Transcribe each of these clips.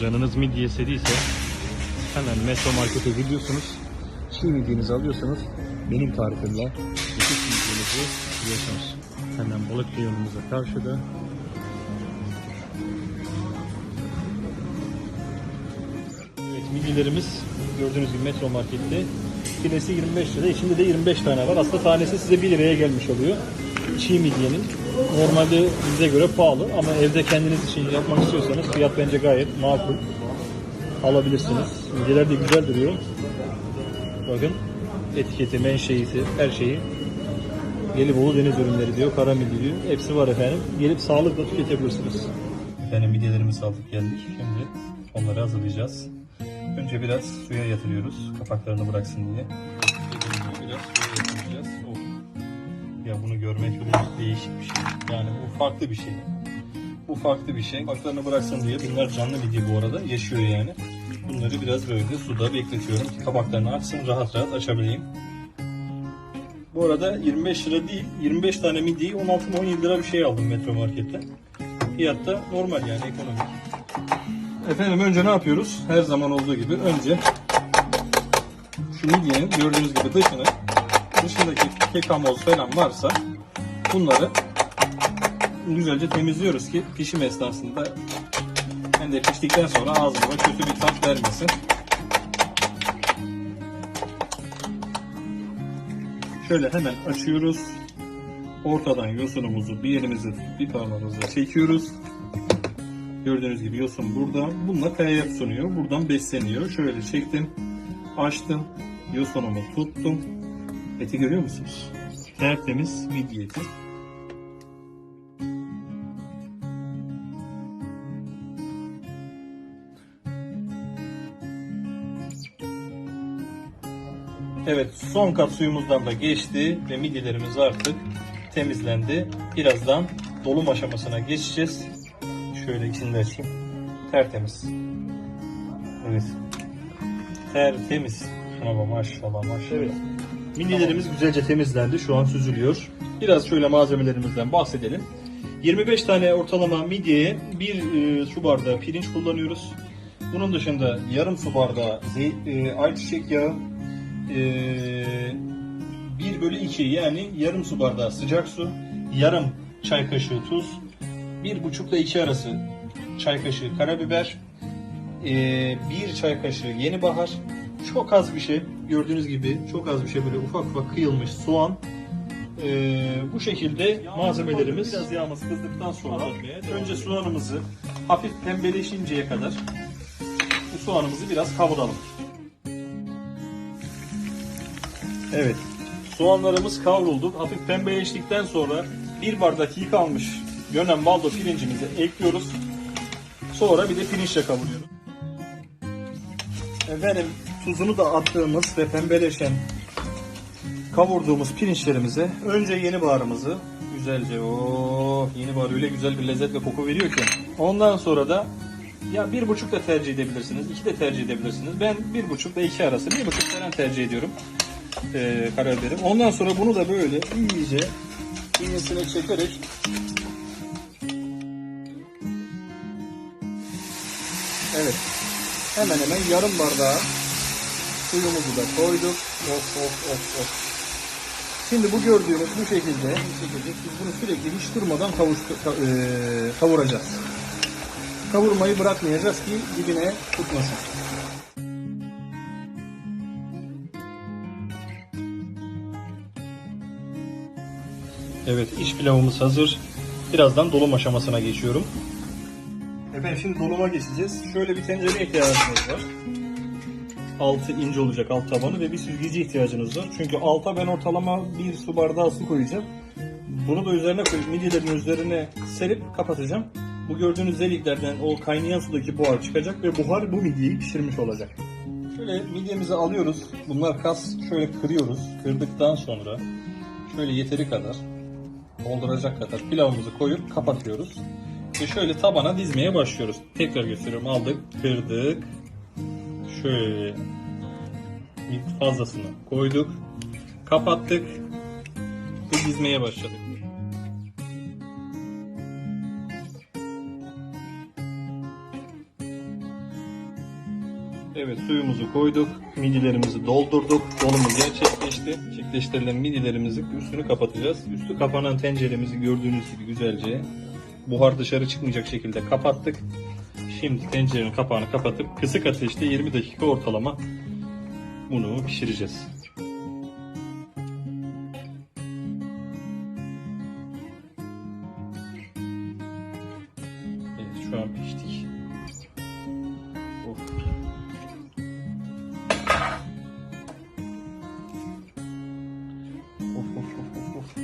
canınız midye istediyse hemen Metro Market'e gidiyorsunuz. Çiğ midyenizi alıyorsanız benim tarifimle nefis midyenizi yiyorsunuz. Hemen balık reyonumuza karşıda. Evet midyelerimiz gördüğünüz gibi Metro Market'te. Kilesi 25 lira. İçinde de 25 tane var. Aslında tanesi size 1 liraya gelmiş oluyor. Çiğ midyenin. Normalde bize göre pahalı ama evde kendiniz için yapmak istiyorsanız fiyat bence gayet makul. Alabilirsiniz. Midyeler de güzel duruyor. Bakın etiketi, menşeisi, her şeyi Gelibolu deniz ürünleri diyor, kara midye diyor. Hepsi var efendim. Gelip sağlıkla tüketebilirsiniz. Efendim midyelerimizi aldık geldik. Şimdi onları hazırlayacağız. Önce biraz suya yatırıyoruz. Kapaklarını bıraksın diye. Biraz suya yatıracağız. Of. Ya bunu görmek bile değişik bir şey. Yani bu farklı bir şey. Bu farklı bir şey. Kapaklarını bıraksın diye. Bunlar canlı midye bu arada. Yaşıyor yani. Bunları biraz böyle suda bekletiyorum kabaklarını açsın rahat rahat açabileyim. Bu arada 25 lira değil, 25 tane midyeyi 16 mı 17 lira bir şey aldım Metro Market'te. Fiyat da normal yani ekonomik. Efendim önce ne yapıyoruz? Her zaman olduğu gibi önce şu midyenin gördüğünüz gibi dışını, dışındaki kekamoz falan varsa bunları güzelce temizliyoruz ki pişim esnasında hem de piştikten sonra ağzımıza kötü bir tat vermesin. Şöyle hemen açıyoruz. Ortadan yosunumuzu bir elimizi bir parmağımızla çekiyoruz. Gördüğünüz gibi yosun burada. Bununla kayaya sunuyor. Buradan besleniyor. Şöyle çektim. Açtım. Yosunumu tuttum. Eti görüyor musunuz? Tertemiz midye eti. Evet son kat suyumuzdan da geçti ve midyelerimiz artık temizlendi. Birazdan dolum aşamasına geçeceğiz. Şöyle içini de açayım. Tertemiz. Evet. Tertemiz. Bak maşallah maşallah. Evet. Midyelerimiz güzelce temizlendi. Şu an süzülüyor. Biraz şöyle malzemelerimizden bahsedelim. 25 tane ortalama midyeye bir e, su bardağı pirinç kullanıyoruz. Bunun dışında yarım su bardağı e, ayçiçek yağı, ee, 1 bölü 2 yani yarım su bardağı sıcak su, yarım çay kaşığı tuz, 1,5 ile 2 arası çay kaşığı karabiber, ee, 1 çay kaşığı yeni bahar, çok az bir şey gördüğünüz gibi çok az bir şey böyle ufak ufak kıyılmış soğan. Ee, bu şekilde malzemelerimiz biraz yağımız kızdıktan sonra önce soğanımızı hafif pembeleşinceye kadar bu soğanımızı biraz kavuralım. Evet. Soğanlarımız kavruldu. Hafif pembeleştikten sonra bir bardak yıkanmış gönen baldo pirincimizi ekliyoruz. Sonra bir de pirinçle kavuruyoruz. Efendim tuzunu da attığımız ve pembeleşen kavurduğumuz pirinçlerimize önce yeni baharımızı güzelce o yeni bahar öyle güzel bir lezzet ve koku veriyor ki. Ondan sonra da ya bir buçuk da tercih edebilirsiniz, iki de tercih edebilirsiniz. Ben bir buçuk ve iki arası bir buçuk falan tercih ediyorum e, karabiberim. Ondan sonra bunu da böyle iyice iğnesine çekerek Evet. Hemen hemen yarım bardağı suyumuzu da koyduk. Of of of of. Şimdi bu gördüğünüz bu şekilde, bu şekilde biz bunu sürekli hiç durmadan kavuştu, ka- e, kavuracağız. Kavurmayı bırakmayacağız ki dibine tutmasın. Evet, iç pilavımız hazır. Birazdan dolum aşamasına geçiyorum. Efendim şimdi doluma geçeceğiz. Şöyle bir tencere ihtiyacınız var. Altı ince olacak alt tabanı ve bir süzgeci ihtiyacınız var. Çünkü alta ben ortalama bir su bardağı su koyacağım. Bunu da üzerine koyup midyelerin üzerine serip kapatacağım. Bu gördüğünüz deliklerden o kaynayan sudaki buhar çıkacak ve buhar bu midyeyi pişirmiş olacak. Şöyle midyemizi alıyoruz. Bunlar kas şöyle kırıyoruz. Kırdıktan sonra şöyle yeteri kadar dolduracak kadar pilavımızı koyup kapatıyoruz. Ve şöyle tabana dizmeye başlıyoruz. Tekrar gösteriyorum. Aldık, kırdık. Şöyle fazlasını koyduk. Kapattık. Ve dizmeye başladık. Evet suyumuzu koyduk. Midilerimizi doldurduk. Dolumuz gerçekleşti. Çiftleştirilen midilerimizin üstünü kapatacağız. Üstü kapanan tenceremizi gördüğünüz gibi güzelce buhar dışarı çıkmayacak şekilde kapattık. Şimdi tencerenin kapağını kapatıp kısık ateşte 20 dakika ortalama bunu pişireceğiz. Evet şu an piştik. Of. Of of of of of.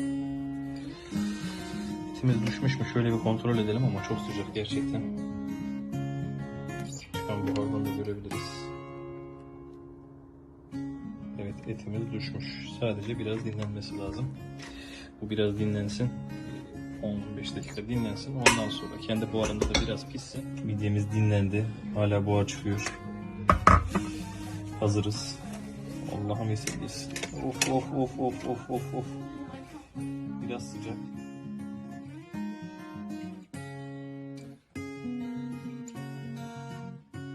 Etimiz düşmüş mü şöyle bir kontrol edelim ama çok sıcak gerçekten. Etimiz düşmüş. Sadece biraz dinlenmesi lazım. Bu biraz dinlensin. 10-15 dakika dinlensin. Ondan sonra kendi buharında da biraz pişsin. Midyemiz dinlendi. Hala buhar çıkıyor. Hazırız. Allah'ım esirgesin. Of of of of of of of. Biraz sıcak.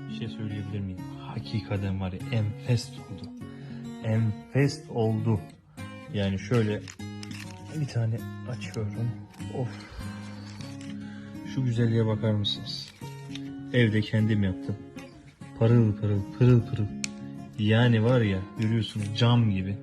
Bir şey söyleyebilir miyim? Hakikaten var ya enfes oldu. Enfes oldu. Yani şöyle bir tane açıyorum. Of. Şu güzelliğe bakar mısınız? Evde kendim yaptım. Parıl parıl pırıl pırıl. Yani var ya görüyorsunuz cam gibi.